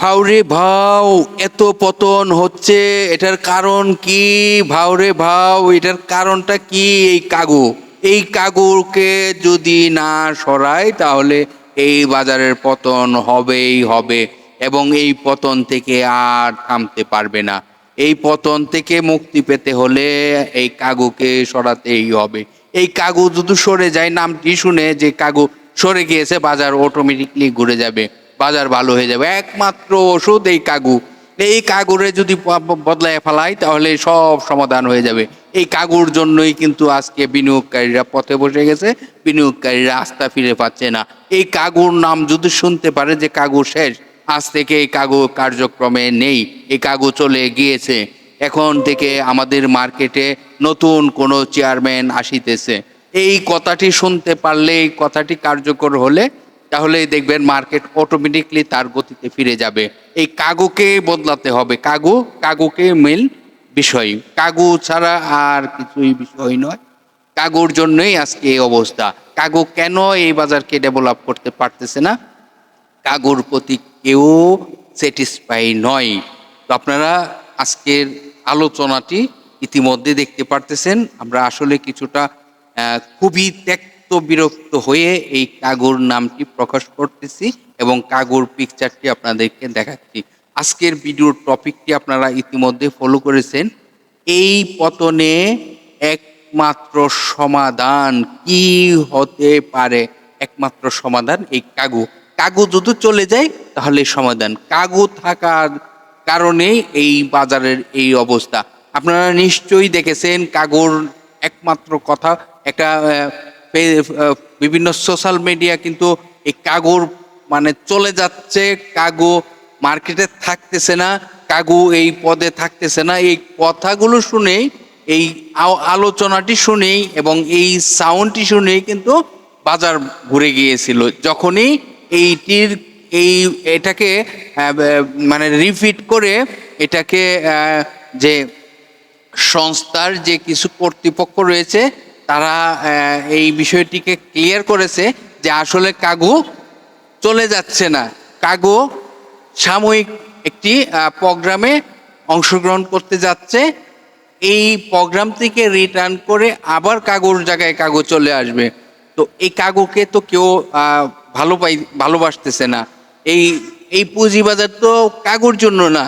ভাওরে ভাও এত পতন হচ্ছে, এটার কারণ কি? ভাওরে ভাও এটার কারণটা কি এই কাগু? এই কাগুকে যদি না সরায় তাহলে এই বাজারের পতন হবেই হবে এবং এই পতন থেকে আর থামতে পারবে না। এই পতন থেকে মুক্তি পেতে হলে এই কাগুকে সরাতেই হবে। এই কাগু যদি সরে যায়, নামটি শুনে যে কাগু সরে গিয়েছে, বাজার অটোমেটিকলি ঘুরে যাবে। বাজার ভালো হয়ে যাবে। একমাত্র ওষুধ এই কাগু। এই কাগুরে যদি বদলায় ফেলাই, তাহলে সব সমাধান হয়ে যাবে। এই কাগুর জন্যই কিন্তু আজকে বিনিয়োগকারীরা পথে বসে গেছে, বিনিয়োগকারীরা আস্থা ফিরে পাচ্ছে না। এই কাগুর নাম যদি শুনতে পারে যে কাগু শেষ, আজ থেকে এই কাগু কার্যক্রমে নেই, এই কাগু চলে গিয়েছে। এখন থেকে আমাদের মার্কেটে নতুন কোনো চেয়ারম্যান আসিতেছে। এই কথাটি শুনতে পারলে এই কথাটি কার্যকর হলে তাহলে দেখবেন মার্কেট অটোমেটিকলি তার গতিতে ফিরে যাবে। এই কাগুকে বদলাতে হবে। কাগু, কাগুকে মেল বিষয়। কাগু ছাড়া আর কিছুই বিষয় নয়। কাগুর জন্যই আজকে এই অবস্থা। কাগু কেন এই বাজারকে ডেভেলপ করতে পারতেছে না? কাগুর প্রতি কেউ স্যাটিসফাই নয়। তো আপনারা আজকের আলোচনাটি ইতিমধ্যে দেখতে পারতেছেন। আমরা আসলে কিছুটা খুবই ত্যক্ত বিরক্ত হয়ে এই কাগুর নামটি প্রকাশ করতেছি এবং কাগুর পিকচারটি আপনাদেরকে দেখাচ্ছি। আজকের ভিডিওর টপিকটি আপনারা ইতিমধ্যে ফলো করেছেন। এই পতনে একমাত্র সমাধান কি হতে পারে? একমাত্র সমাধান এই কাগু। কাগু যদি চলে যায়, তাহলে সমাধান। কাগু থাকার কারণে এই বাজারের এই অবস্থা। আপনারা নিশ্চয়ই দেখেছেন কাগুর একমাত্র কথা, একটা বিভিন্ন সোশ্যাল মিডিয়া কিন্তু এই কাগুর মানে চলে যাচ্ছে, কাগু মার্কেটে থাকতেছে না, কাগু এই পদে থাকতেছে না। এই কথাগুলো শুনেই, এই আলোচনাটি শুনেই এবং এই সাউন্ডটি শুনেই কিন্তু বাজার ঘুরে গিয়েছিল। যখনই এইটির এই, এটাকে মানে রিপিট করে এটাকে যে সংস্থার যে কিছু কর্তৃপক্ষ রয়েছে তারা এই বিষয়টিকে ক্লিয়ার করেছে যে আসলে কাগু চলে যাচ্ছে না। কাগু সাময়িক একটি প্রোগ্রামে অংশগ্রহণ করতে যাচ্ছে। এই প্রোগ্রাম থেকে রিটার্ন করে আবার কাগুর জায়গায় কাগু চলে আসবে। তো এই কাগুকে তো কেউ ভালো পাই, ভালোবাসতেছে না। এই এই পুঁজিবাজার তো কাগুর জন্য না।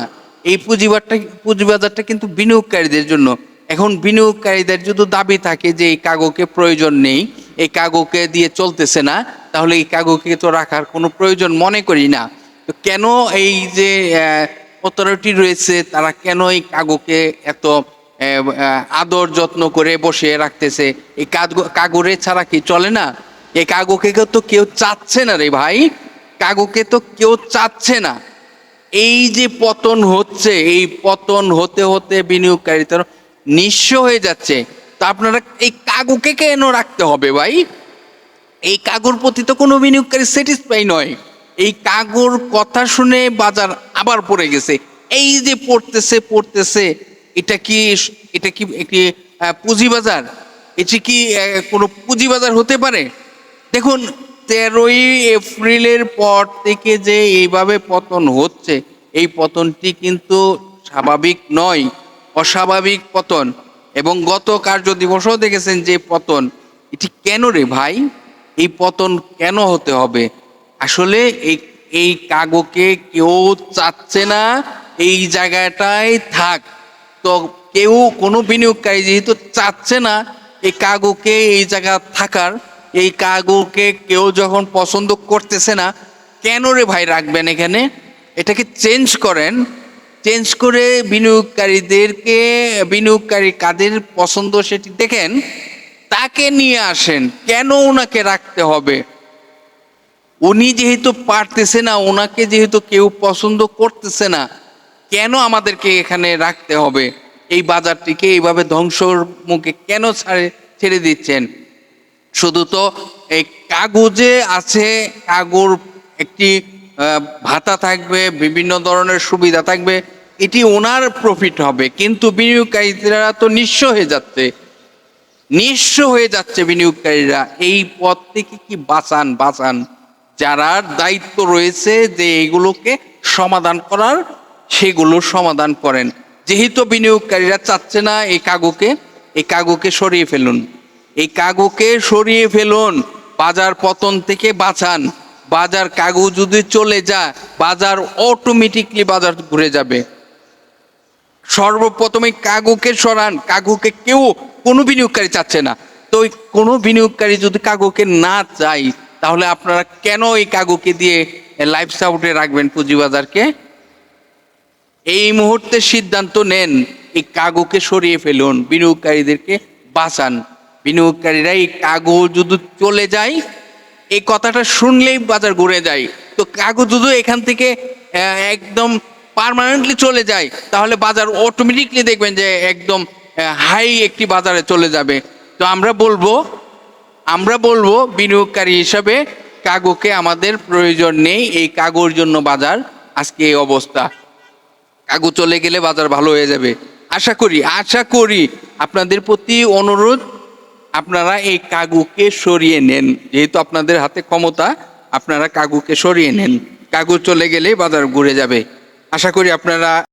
এই পুঁজিবারটা, পুঁজিবাজারটা কিন্তু বিনিয়োগকারীদের জন্য। এখন বিনিয়োগকারীদের যদি দাবি থাকে যে এই কাগজকে প্রয়োজন নেই, এই কাগজকে দিয়ে চলতেছে না, তাহলে এই কাগজকে তো রাখার কোনো প্রয়োজন মনে করি না। তো কেন এই যে অথরিটি রয়েছে, তারা কেন এই কাগজকে এত আদর যত্ন করে বসে রাখতেছে? এই কাগু কাগরে ছাড়া কি চলে না? এই কাগজকে তো কেউ চাচ্ছে না রে ভাই। কাগজকে তো কেউ চাচ্ছে না। এই যে পতন হচ্ছে, এই পতন হতে হতে বিনিয়োগকারী নিঃস্ব হয়ে যাচ্ছে। তা আপনারা এই কাগুকে কেন রাখতে হবে ভাই? এই কাগুর প্রতি তো কোনো বিনিয়োগকারী স্যাটিসফাই নয়। এই কাগুর কথা শুনে বাজার আবার পড়ে গেছে। এই যে পড়তেছে পড়তেছে, এটা কি এটা কি একটি পুঁজিবাজার? এটি কি কোনো পুঁজিবাজার হতে পারে? দেখুন, তেরোই এপ্রিলের পর থেকে যে এইভাবে পতন হচ্ছে, এই পতনটি কিন্তু স্বাভাবিক নয়। অস্বাভাবিক পতন এবং গত কার্য দিবসও দেখেছেন যে পতন, এটি কেন রে ভাই? এই পতন কেন হতে হবে? আসলে এই এই কাগকে কেউ চাচ্ছে না, এই জায়গাটায় থাক। তো কেউ কোনো বিনিয়োগকারী যেহেতু চাচ্ছে না, এই কাগজকে এই জায়গা থাকার, এই কাগজকে কেউ যখন পছন্দ করতেছে না, কেন রে ভাই রাখবেন এখানে? এটাকে চেঞ্জ করেন। চেঞ্জ করে বিনিয়োগকারীদেরকে, বিনিয়োগকারী কাদের পছন্দ সেটি দেখেন, তাকে নিয়ে আসেন, কেন ওনাকে রাখতে হবে? উনি যেহেতু পারতেছে না, ওনাকে যেহেতু কেউ পছন্দ করতেছে না, কেন আমাদেরকে এখানে রাখতে হবে? এই বাজারটিকে এইভাবে ধ্বংসর মুখে কেন ছাড়ে, ছেড়ে দিচ্ছেন? শুধু তো এই কাগজে আছে কাগর একটি ভাতা থাকবে, বিভিন্ন ধরনের সুবিধা থাকবে, এটি ওনার প্রফিট হবে। কিন্তু বিনিয়োগকারীরা তো নিঃস্ব হয়ে যাচ্ছে। নিঃস্ব হয়ে যাচ্ছে বিনিয়োগকারীরা। এই পথ থেকে কি বাঁচান বাঁচান? যারা দায়িত্ব রয়েছে যে এইগুলোকে সমাধান করার, সেগুলো সমাধান করেন। যেহেতু বিনিয়োগকারীরা চাচ্ছে না এই কাগুকে এই কাগুকে সরিয়ে ফেলুন। এই কাগুকে সরিয়ে ফেলুন। বাজার পতন থেকে বাঁচান। বাজার কাগু যদি চলে যায়, বাজার অটোমেটিকলি বাজার ঘুরে যাবে। সর্বপ্রথমে কাগুকে সরান, কাগুকে কেউ কোনো বিনিয়োগকারী চাচ্ছে না। তো ওই কোনো বিনিয়োগকারী যদি কাগুকে না চাই তাহলে আপনারা কেন এই কাগুকে দিয়ে লাইফ সাপোর্টে রাখবেন পুঁজিবাজারকে? এই মুহূর্তে সিদ্ধান্ত নেন, এই কাগুকে সরিয়ে ফেলুন, বিনিয়োগকারীদেরকে বাঁচান। বিনিয়োগকারীরা এই কাগু যদি চলে যায় এই কথাটা শুনলেই বাজার ঘুরে যায়। তো কাগজ যদি এখান থেকে একদম পার্মানেন্টলি চলে যায়। তাহলে বাজার অটোমেটিকলি দেখবেন যে একদম হাই একটি বাজারে চলে যাবে। তো আমরা বলব আমরা বলব বিনিয়োগকারী হিসাবে কাগোকে আমাদের প্রয়োজন নেই এই কাগোর জন্য বাজার। আজকে এই অবস্থা। কাগু চলে গেলে বাজার ভালো হয়ে যাবে। আশা করি আশা করি আপনাদের প্রতি অনুরোধ। আপনারা এই কাগুকে সরিয়ে নেন। যেহেতু আপনাদের হাতে ক্ষমতা, আপনারা কাগুকে সরিয়ে নেন। কাগু চলে গেলে বাজার ঘুরে যাবে। আশা করি আপনারা